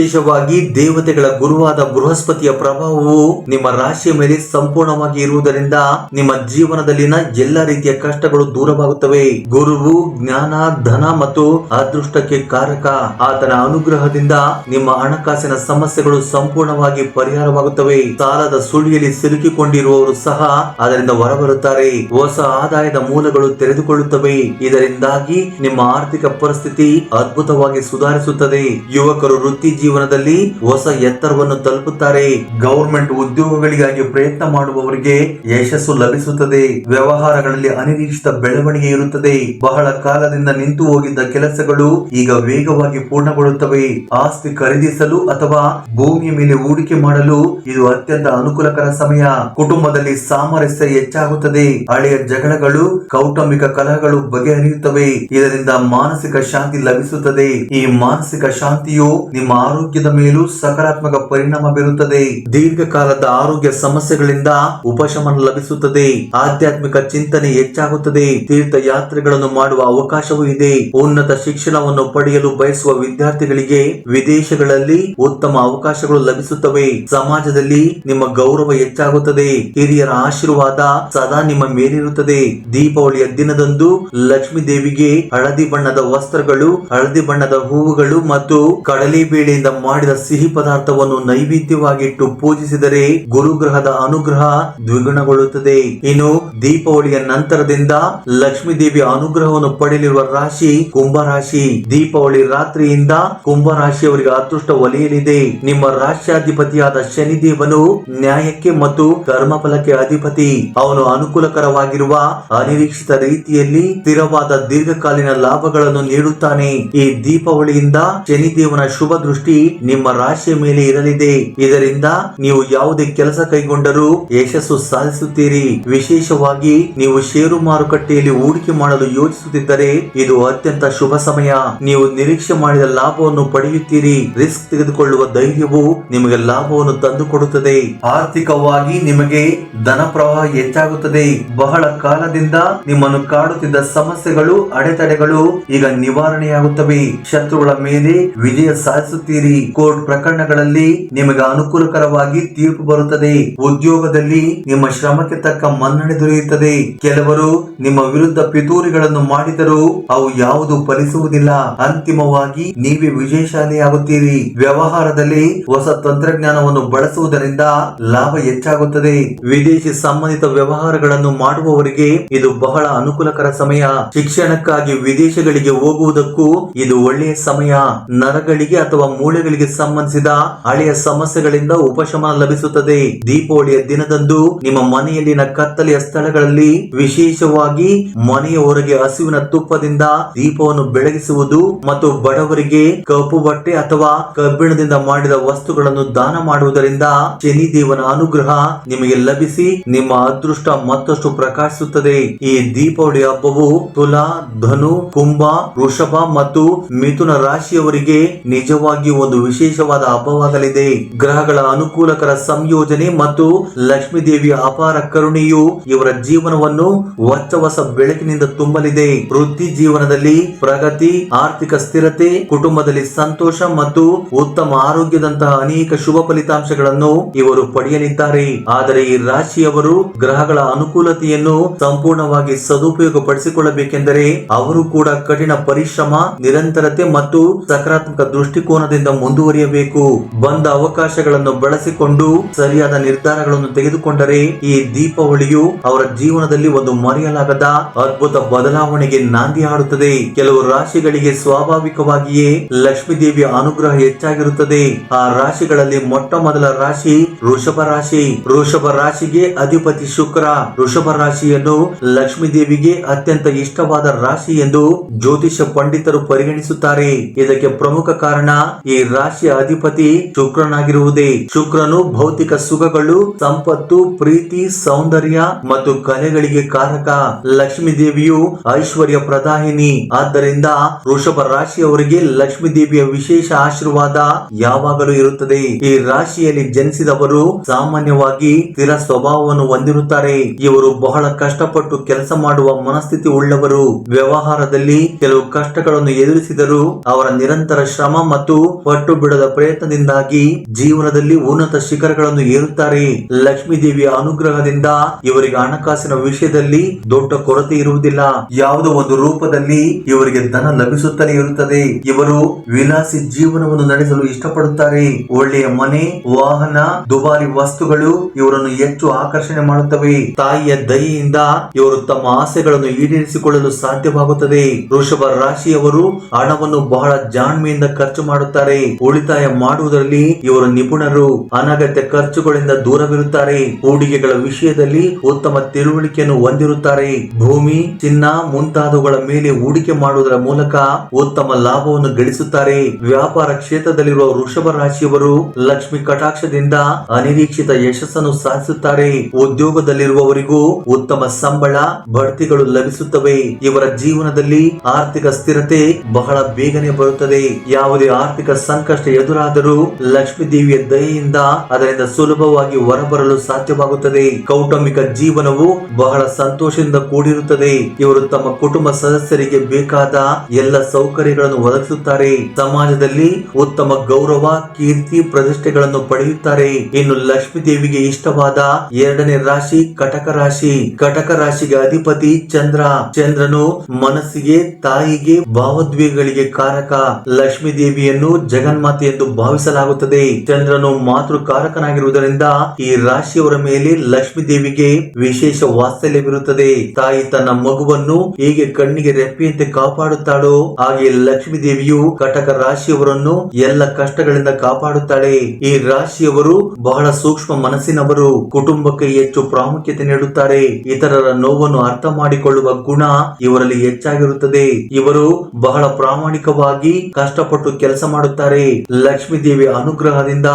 ವಿಶೇಷವಾಗಿ ದೇವತೆಗಳ ಗುರುವಾದ ಬೃಹಸ್ಪತಿಯ ಪ್ರಭಾವವು ನಿಮ್ಮ ರಾಶಿಯ ಮೇಲೆ ಸಂಪೂರ್ಣವಾಗಿ ಇರುವುದರಿಂದ ನಿಮ್ಮ ಜೀವನದಲ್ಲಿನ ಎಲ್ಲ ರೀತಿಯ ಕಷ್ಟಗಳು ದೂರವಾಗುತ್ತವೆ. ಗುರುವು ಜ್ಞಾನ, ಧನ ಮತ್ತು ಅದೃಷ್ಟಕ್ಕೆ ಕಾರಕ. ಆತನ ಅನುಗ್ರಹದಿಂದ ನಿಮ್ಮ ಹಣಕಾಸಿನ ಸಮಸ್ಯೆಗಳು ಸಂಪೂರ್ಣವಾಗಿ ಪರಿಹಾರವಾಗುತ್ತವೆ. ಸಾಲದ ಸುಳಿಯಲ್ಲಿ ಸಿಲುಕಿಕೊಂಡಿರುವವರು ಸಹ ಅದರಿಂದ ಹೊರಬರುತ್ತಾರೆ. ಹೊಸ ಆದಾಯದ ಮೂಲಗಳು ತೆರೆದುಕೊಳ್ಳುತ್ತವೆ. ಇದರಿಂದಾಗಿ ನಿಮ್ಮ ಆರ್ಥಿಕ ಪರಿಸ್ಥಿತಿ ಅದ್ಭುತವಾಗಿ ಸುಧಾರಿಸುತ್ತದೆ. ಯುವಕರು ವೃತ್ತಿ ಜೀವನದಲ್ಲಿ ಹೊಸ ಎತ್ತರವನ್ನು ತಲುಪುತ್ತಾರೆ. ಗೌರ್ಮೆಂಟ್ ಉದ್ಯೋಗಗಳಿಗಾಗಿ ಪ್ರಯತ್ನ ಮಾಡುವವರಿಗೆ ಯಶಸ್ಸು ಲಭಿಸುತ್ತದೆ. ವ್ಯವಹಾರಗಳಲ್ಲಿ ಅನಿರೀಕ್ಷಿತ ಬೆಳವಣಿಗೆ ಇರುತ್ತದೆ. ಬಹಳ ಕಾಲದಿಂದ ನಿಂತು ಹೋಗಿದ್ದ ಕೆಲಸಗಳು ಈಗ ವೇಗವಾಗಿ ಪೂರ್ಣಗೊಳ್ಳುತ್ತವೆ. ಆಸ್ತಿ ಖರೀದಿಸಲು ಅಥವಾ ಭೂಮಿಯ ಮೇಲೆ ಹೂಡಿಕೆ ಮಾಡಲು ಇದು ಅತ್ಯಂತ ಅನುಕೂಲಕರ ಸಮಯ. ಕುಟುಂಬದಲ್ಲಿ ಸಾಮರಸ್ಯ ಹೆಚ್ಚಾಗುತ್ತದೆ. ಹಳೆಯ ಜಗಳಗಳು, ಕೌಟುಂಬಿಕ ಕಲಹಗಳು ಬಗೆಹರಿಯುತ್ತವೆ. ಇದರಿಂದ ಮಾನಸಿಕ ಶಾಂತಿ ಲಭಿಸುತ್ತದೆ. ಈ ಮಾನಸಿಕ ಶಾಂತಿಯು ನಿಮ್ಮ ಆರೋಗ್ಯದ ಮೇಲೂ ಸಕಾರಾತ್ಮಕ ಪರಿಣಾಮ ಬೀರುತ್ತದೆ. ದೀರ್ಘಕಾಲದ ಆರೋಗ್ಯ ಸಮಸ್ಯೆಗಳಿಂದ ಉಪಶಮನ ಲಭಿಸುತ್ತದೆ. ಆಧ್ಯಾತ್ಮಿಕ ಚಿಂತನೆ ಹೆಚ್ಚಾಗುತ್ತದೆ. ತೀರ್ಥ ಯಾತ್ರೆಗಳನ್ನು ಮಾಡುವ ಅವಕಾಶವೂ ಇದೆ. ಉನ್ನತ ಶಿಕ್ಷಣವನ್ನು ಪಡೆಯಲು ಬಯಸುವ ವಿದ್ಯಾರ್ಥಿಗಳಿಗೆ ವಿದೇಶಗಳಲ್ಲಿ ಉತ್ತಮ ಅವಕಾಶಗಳು ಲಭಿಸುತ್ತವೆ. ಸಮಾಜದಲ್ಲಿ ನಿಮ್ಮ ಗೌರವ ಹೆಚ್ಚಾಗುತ್ತದೆ. ಹಿರಿಯರ ಆಶೀರ್ವಾದ ಸದಾ ನಿಮ್ಮ ಮೇಲಿರುತ್ತದೆ. ದೀಪಾವಳಿಯ ದಿನದಂದು ಲಕ್ಷ್ಮೀ ದೇವಿಗೆ ಹಳದಿ ಬಣ್ಣದ ವಸ್ತ್ರಗಳು, ಹಳದಿ ಬಣ್ಣದ ಹೂವುಗಳು ಮತ್ತು ಕಡಲೆ ಬೇಳೆಯಿಂದ ಮಾಡಿದ ಸಿಹಿ ಪದಾರ್ಥವನ್ನು ನೈವೇದ್ಯವಾಗಿಟ್ಟು ಪೂಜಿಸಿದರೆ ಗುರುಗ್ರಹದ ಅನುಗ್ರಹ ದ್ವಿಗುಣಗೊಳ್ಳುತ್ತದೆ. ಇನ್ನು ದೀಪಾವಳಿಯ ನಂತರದಿಂದ ಲಕ್ಷ್ಮೀ ದೇವಿಯ ಅನುಗ್ರಹವನ್ನು ಪಡೆಯಲಿರುವ ರಾಶಿ ಕುಂಭರಾಶಿ. ದೀಪಾವಳಿ ರಾತ್ರಿಯಿಂದ ಕುಂಭರಾಶಿಯವರಿಗೆ ಅದೃಷ್ಟ ಒಲಿಯಲಿದೆ. ನಿಮ್ಮ ರಾಶ್ಯಾಧಿಪತಿಯಾದ ಶನಿದೇವನು ನ್ಯಾಯಕ್ಕೆ ಮತ್ತು ಕರ್ಮಫಲಕ್ಕೆ ಅಧಿಪತಿ. ಅವನು ಅನುಕೂಲಕರವಾಗಿರುವ ಅನಿರೀಕ್ಷಿತ ರೀತಿಯಲ್ಲಿ ಸ್ಥಿರವಾದ ದೀರ್ಘಕಾಲೀನ ಲಾಭಗಳನ್ನು ನೀಡುತ್ತಾನೆ. ಈ ದೀಪಾವಳಿಯಿಂದ ಶನಿದೇವನ ಶುಭ ದೃಷ್ಟಿ ನಿಮ್ಮ ರಾಶಿಯ ಮೇಲೆ ಇರಲಿದೆ. ಇದರಿಂದ ನೀವು ಯಾವುದೇ ಕೆಲಸ ಕೈಗೊಂಡರೂ ಯಶಸ್ಸು ಸಾಧಿಸುತ್ತೀರಿ. ವಿಶೇಷವಾಗಿ ನೀವು ಷೇರು ಮಾರುಕಟ್ಟೆಯಲ್ಲಿ ಹೂಡಿಕೆ ಮಾಡಲು ಯೋಚಿಸುತ್ತಿದ್ದರೆ ಇದು ಅತ್ಯಂತ ಶುಭ ಸಮಯ. ನೀವು ನಿರೀಕ್ಷೆ ಮಾಡಿದ ಲಾಭವನ್ನು ಪಡೆಯುತ್ತೀರಿ. ರಿಸ್ಕ್ ತೆಗೆದುಕೊಳ್ಳುವ ಧೈರ್ಯವು ನಿಮಗೆ ಲಾಭವನ್ನು ತಂದುಕೊಡುತ್ತದೆ. ಆರ್ಥಿಕವಾಗಿ ನಿಮಗೆ ಧನ ಪ್ರವಾಹ ಹೆಚ್ಚಾಗುತ್ತದೆ. ಬಹಳ ಕಾಲದಿಂದ ನಿಮ್ಮನ್ನು ಕಾಡುತ್ತಿದ್ದ ಸಮಸ್ಯೆಗಳು, ಅಡೆತಡೆಗಳು ಈಗ ನಿವಾರಣೆಯಾಗುತ್ತವೆ. ಶತ್ರುಗಳ ಮೇಲೆ ವಿಜಯ ಸಾಧಿಸುತ್ತೀರಿ. ಕೋರ್ಟ್ ಪ್ರಕರಣಗಳಲ್ಲಿ ನಿಮಗೆ ಅನುಕೂಲಕರವಾಗಿ ತೀರ್ಪು ಬರುತ್ತದೆ. ಉದ್ಯೋಗದಲ್ಲಿ ನಿಮ್ಮ ಶ್ರಮಕ್ಕೆ ತಕ್ಕ ಮನ್ನಣೆ ದೊರೆಯುತ್ತದೆ. ಕೆಲವರು ನಿಮ್ಮ ವಿರುದ್ಧ ಪಿತೂರಿಗಳನ್ನು ಮಾಡಿದರೂ ಅವು ಯಾವುದು ಫಲಿಸುವುದಿಲ್ಲ. ಅಂತಿಮವಾಗಿ ನೀವೇ ವಿಜಯಶಾಲಿಯಾಗುತ್ತೀರಿ. ವ್ಯವಹಾರದಲ್ಲಿ ಹೊಸ ತಂತ್ರಜ್ಞಾನವನ್ನು ಬಳಸುವುದರಿಂದ ಲಾಭ ಹೆಚ್ಚಾಗುತ್ತದೆ. ವಿದೇಶಿ ಸಂಬಂಧಿತ ವ್ಯವಹಾರಗಳನ್ನು ಮಾಡುವವರಿಗೆ ಇದು ಬಹಳ ಅನುಕೂಲಕರ ಸಮಯ. ಶಿಕ್ಷಣಕ್ಕಾಗಿ ವಿದೇಶಗಳಿಗೆ ಹೋಗುವುದಕ್ಕೂ ಇದು ಒಳ್ಳೆಯ ಸಮಯ. ನರಗಳಿಗೆ ಅಥವಾ ಮೂಳೆಗಳಿಗೆ ಸಂಬಂಧಿಸಿದ ಹಳೆಯ ಸಮಸ್ಯೆಗಳಿಂದ ಉಪಶಮನ ಲಭಿಸುತ್ತದೆ. ದೀಪಾವಳಿಯ ದಿನದಂದು ನಿಮ್ಮ ಮನೆಯಲ್ಲಿನ ಕತ್ತಲೆಯ ಸ್ಥಳಗಳಲ್ಲಿ ವಿಶೇಷವಾಗಿ ಮನೆಯ ಹೊರಗೆ ಹಸುವಿನ ತುಪ್ಪದಿಂದ ದೀಪವನ್ನು ಬೆಳಗಿಸುವುದು ಮತ್ತು ಬಡವರಿಗೆ ಕಪ್ಪು ಬಟ್ಟೆ ಅಥವಾ ಕಬ್ಬಿಣದಿಂದ ಮಾಡಿದ ವಸ್ತುಗಳನ್ನು ದಾನ ಮಾಡುವುದರಿಂದ ಶನಿ ದೇವನ ಅನುಗ್ರಹ ನಿಮಗೆ ಲಭಿಸಿ ನಿಮ್ಮ ಅದೃಷ್ಟ ಮತ್ತಷ್ಟು ಪ್ರಕಾಶಿಸುತ್ತದೆ. ಈ ದೀಪಾವಳಿ ಹಬ್ಬವು ತುಲಾ, ಧನು, ಕುಂಭ, ವೃಷಭ ಮತ್ತು ಮಿಥುನ ರಾಶಿಯವರಿಗೆ ನಿಜವಾಗಿ ಒಂದು ವಿಶೇಷವಾದ ಹಬ್ಬವಾಗಲಿದೆ. ಗ್ರಹಗಳ ಅನುಕೂಲಕರ ಸಂಯೋಜನೆ ಮತ್ತು ಲಕ್ಷ್ಮೀ ದೇವಿಯ ಅಪಾರ ಕರುಣೆಯು ಇವರ ಜೀವನವನ್ನು ಹೊಚ್ಚ ಹೊಸ ಬೆಳಕಿನಿಂದ ತುಂಬಲಿದೆ. ವೃತ್ತಿ ಜೀವನದಲ್ಲಿ ಪ್ರಗತಿ, ಆರ್ಥಿಕ ಸ್ಥಿರತೆ, ಕುಟುಂಬದಲ್ಲಿ ಸಂತೋಷ ಮತ್ತು ಉತ್ತಮ ಆರೋಗ್ಯದಂತಹ ಅನೇಕ ಶುಭ ಫಲಿತಾಂಶಗಳನ್ನು ಇವರು ಪಡೆಯಲಿದ್ದಾರೆ. ಆದರೆ ಈ ರಾಶಿಯವರು ಗ್ರಹಗಳ ಅನುಕೂಲತೆಯನ್ನು ಸಂಪೂರ್ಣವಾಗಿ ಸದುಪಯೋಗ ಪಡಿಸಿಕೊಳ್ಳಬೇಕೆಂದರೆ ಅವರು ಕೂಡ ಕಠಿಣ ಪರಿಶ್ರಮ, ನಿರಂತರತೆ ಮತ್ತು ಸಕಾರಾತ್ಮಕ ದೃಷ್ಟಿಕೋನದಿಂದ ಮುಂದುವರಿಯಬೇಕು. ಬಂದ ಅವಕಾಶಗಳನ್ನು ಬಳಸಿಕೊಂಡು ಸರಿಯಾದ ನಿರ್ಧಾರಗಳನ್ನು ತೆಗೆದುಕೊಂಡರೆ ಈ ದೀಪಾವಳಿಯು ಅವರ ಜೀವನದಲ್ಲಿ ಒಂದು ಮರೆಯಲಾಗದ ಅದ್ಭುತ ಬದಲಾವಣೆಗೆ ನಾಂದಿ ಹಾಡುತ್ತದೆ. ಕೆಲವು ರಾಶಿಗಳಿಗೆ ಸ್ವಾಭಾವಿಕವಾಗಿಯೇ ಲಕ್ಷ್ಮೀ ದೇವಿಯ ಅನುಗ್ರಹ ಹೆಚ್ಚಾಗಿರುತ್ತದೆ. ಆ ರಾಶಿಗಳಲ್ಲಿ ಮೊಟ್ಟ ಮೊದಲ ರಾಶಿ ವೃಷಭ ರಾಶಿ. ವೃಷಭ ರಾಶಿಗೆ ಅಧಿಪತಿ ಶುಕ್ರ. ವೃಷಭ ರಾಶಿಯನ್ನು ಲಕ್ಷ್ಮೀ ದೇವಿಗೆ ಅತ್ಯಂತ ಇಷ್ಟವಾದ ರಾಶಿ ಎಂದು ಜ್ಯೋತಿಷ ಪಂಡಿತರು ಪರಿಗಣಿಸುತ್ತಾರೆ. ಇದಕ್ಕೆ ಪ್ರಮುಖ ಕಾರಣ ಈ ರಾಶಿಯ ಅಧಿಪತಿ ಶುಕ್ರನಾಗಿರುವುದೇ. ಶುಕ್ರನು ಭೌತಿಕ ಸುಖಗಳು, ಸಂಪತ್ತು, ಪ್ರೀತಿ, ಸೌಂದರ್ಯ ಮತ್ತು ಕಲೆಗಳಿಗೆ ಕಾರಕ. ಲಕ್ಷ್ಮೀ ದೇವಿಯು ಐಶ್ವರ್ಯ ಪ್ರಧಾನಿ ಆದ್ದರಿಂದ ವೃಷಭ ರಾಶಿಯವರಿಗೆ ಲಕ್ಷ್ಮೀ ದೇವಿಯ ವಿಶೇಷ ಆಶೀರ್ವಾದ ಯಾವಾಗಲೂ ಇರುತ್ತದೆ. ಈ ರಾಶಿಯಲ್ಲಿ ಜನಿಸಿದವರು ಸಾಮಾನ್ಯವಾಗಿ ಸ್ಥಿರ ಸ್ವಭಾವವನ್ನು ಹೊಂದಿರುತ್ತಾರೆ. ಇವರು ಬಹಳ ಕಷ್ಟಪಟ್ಟು ಕೆಲಸ ಮಾಡುವ ಮನಸ್ಥಿತಿ ಉಳ್ಳವರು. ವ್ಯವಹಾರದಲ್ಲಿ ಕೆಲವು ಕಷ್ಟಗಳನ್ನು ಎದುರಿಸಿದರು ಅವರ ನಿರಂತರ ಶ್ರಮ ಮತ್ತು ಪಟ್ಟು ಬಿಡದ ಪ್ರಯತ್ನದಿಂದಾಗಿ ಜೀವನದಲ್ಲಿ ಉನ್ನತ ಶಿಖರಗಳನ್ನು ಏರುತ್ತಾರೆ. ಲಕ್ಷ್ಮೀ ದೇವಿಯ ಅನುಗ್ರಹದಿಂದ ಇವರಿಗೆ ಹಣಕಾಸಿನ ವಿಷಯದಲ್ಲಿ ದೊಡ್ಡ ಕೊರತೆ ಇರುವುದಿಲ್ಲ. ಯಾವುದೋ ಒಂದು ರೂಪದಲ್ಲಿ ಇವರಿಗೆ ಧನ ಲಭಿಸುತ್ತಲೇ ಇರುತ್ತದೆ. ಇವರು ವಿಲಾಸಿ ಜೀವನವನ್ನು ನಡೆಸಲು ಇಷ್ಟಪಡುತ್ತಾರೆ. ಒಳ್ಳೆಯ ಮನೆ, ವಾಹನ, ದುಬಾರಿ ವಸ್ತುಗಳು ಇವರನ್ನು ಹೆಚ್ಚು ಆಕರ್ಷಣೆ ಮಾಡುತ್ತವೆ. ತಾಯಿಯ ದಯೆಯಿಂದ ಇವರು ತಮ್ಮ ಆಸೆಗಳನ್ನು ಈಡೇರಿಸಿಕೊಳ್ಳಲು ಸಾಧ್ಯವಾಗುತ್ತದೆ. ವೃಷಭ ರಾಶಿಯವರು ಹಣವನ್ನು ಬಹಳ ಜಾಣ್ಮೆಯಿಂದ ಖರ್ಚು ಮಾಡುತ್ತಾರೆ. ಉಳಿತಾಯ ಮಾಡುವುದರಲ್ಲಿ ಇವರು ನಿಪುಣರು. ಅನಗತ್ಯ ಖರ್ಚುಗಳಿಂದ ದೂರವಿರುತ್ತಾರೆ. ಹೂಡಿಕೆಗಳ ವಿಷಯದಲ್ಲಿ ಉತ್ತಮ ತಿಳುವಳಿಕೆಯನ್ನು ಹೊಂದಿರುತ್ತಾರೆ. ಭೂಮಿ, ಚಿನ್ನ ಮುಂತಾದವುಗಳ ಮೇಲೆ ಹೂಡಿಕೆ ಮಾಡುವುದರ ಮೂಲಕ ಉತ್ತಮ ಲಾಭವನ್ನು ಗಳಿಸುತ್ತಾರೆ. ವ್ಯಾಪಾರ ಕ್ಷೇತ್ರದಲ್ಲಿರುವ ವೃಷಭ ರಾಶಿಯವರು ಲಕ್ಷ್ಮಿ ಕಟಾಕ್ಷದಿಂದ ಅನಿರೀಕ್ಷಿತ ಯಶಸ್ಸನ್ನು ಸಾಧಿಸುತ್ತಾರೆ. ಉದ್ಯೋಗದಲ್ಲಿರುವವರಿಗೂ ಉತ್ತಮ ಸಂಬಳ, ಬಡ್ತಿಗಳು ಲಭಿಸುತ್ತವೆ. ಇವರ ಜೀವನದಲ್ಲಿ ಆರ್ಥಿಕ ಸ್ಥಿರತೆ ಬಹಳ ಬೇಗನೆ ಬರುತ್ತದೆ. ಯಾವುದೇ ಆರ್ಥಿಕ ಸಂಕಷ್ಟ ಎದುರಾದರೂ ಲಕ್ಷ್ಮೀ ದೇವಿಯ ದಯೆಯಿಂದ ಅದರಿಂದ ಸುಲಭವಾಗಿ ಹೊರಬರಲು ಸಾಧ್ಯವಾಗುತ್ತದೆ. ಕೌಟುಂಬಿಕ ಜೀವನವು ಬಹಳ ಸಂತೋಷದಿಂದ ಕೂಡಿರುತ್ತದೆ. ಇವರು ತಮ್ಮ ಕುಟುಂಬ ಸದಸ್ಯರಿಗೆ ಬೇಕಾದ ಎಲ್ಲ ಸೌಕರ್ಯಗಳನ್ನು ಒದಗಿಸುತ್ತಾರೆ. ಸಮಾಜದಲ್ಲಿ ಉತ್ತಮ ಗೌರವ, ಕೀರ್ತಿ, ಪ್ರತಿಷ್ಠೆಗಳನ್ನು ಪಡೆಯುತ್ತಾರೆ. ಇನ್ನು ಲಕ್ಷ್ಮೀ ದೇವಿಗೆ ಇಷ್ಟವಾದ ಎರಡನೇ ರಾಶಿ ಕಟಕ ರಾಶಿ. ಕಟಕ ರಾಶಿಗೆ ಅಧಿಪತಿ ಚಂದ್ರ. ಚಂದ್ರನು ಮನಸ್ಸಿಗೆ, ತಾಯಿಗೆ, ಭಾವೋದ್ವೇಗಗಳಿಗೆ ಕಾರಕ. ಲಕ್ಷ್ಮೀ ದೇವಿಯನ್ನು ಜಗನ್ಮಾತೆ ಎಂದು ಭಾವಿಸಲಾಗುತ್ತದೆ. ಚಂದ್ರನು ಮಾತೃಕಾರಕನಾಗಿರುವುದರಿಂದ ಈ ರಾಶಿಯವರ ಮೇಲೆ ಲಕ್ಷ್ಮೀ ದೇವಿಗೆ ವಿಶೇಷ ವಾತ್ಸಲ್ಯವಿರುತ್ತದೆ. ತಾಯಿ ತನ್ನ ಮಗುವನ್ನು ಹೇಗೆ ಕಣ್ಣಿಗೆ ರೆಪ್ಪೆಯಂತೆ ಕಾಪಾಡುತ್ತಾಳೋ, ಹಾಗೆ ಲಕ್ಷ್ಮೀ ದೇವಿಯು ಕಟಕ ರಾಶಿಯವರನ್ನು ಎಲ್ಲ ಕಷ್ಟಗಳಿಂದ ಕಾಪಾಡುತ್ತಾಳೆ. ಈ ರಾಶಿಯವರು ಬಹಳ ಸೂಕ್ಷ್ಮ ಮನಸ್ಸಿನವರು, ಕುಟುಂಬಕ್ಕೆ ಹೆಚ್ಚು ಪ್ರಾಮುಖ್ಯತೆ ನೀಡುತ್ತಾರೆ. ಇತರರ ನೋವನ್ನು ಅರ್ಥ ಮಾಡಿಕೊಳ್ಳುವ ಗುಣ ಇವರಲ್ಲಿ ಹೆಚ್ಚಾಗಿರುತ್ತದೆ. ಇವರು ಬಹಳ ಪ್ರಾಮಾಣಿಕವಾಗಿ ಕಷ್ಟಪಟ್ಟು ಕೆಲಸ ಮಾಡುತ್ತಾರೆ. ಲಕ್ಷ್ಮೀ ದೇವಿ ಅನುಗ್ರಹದಿಂದ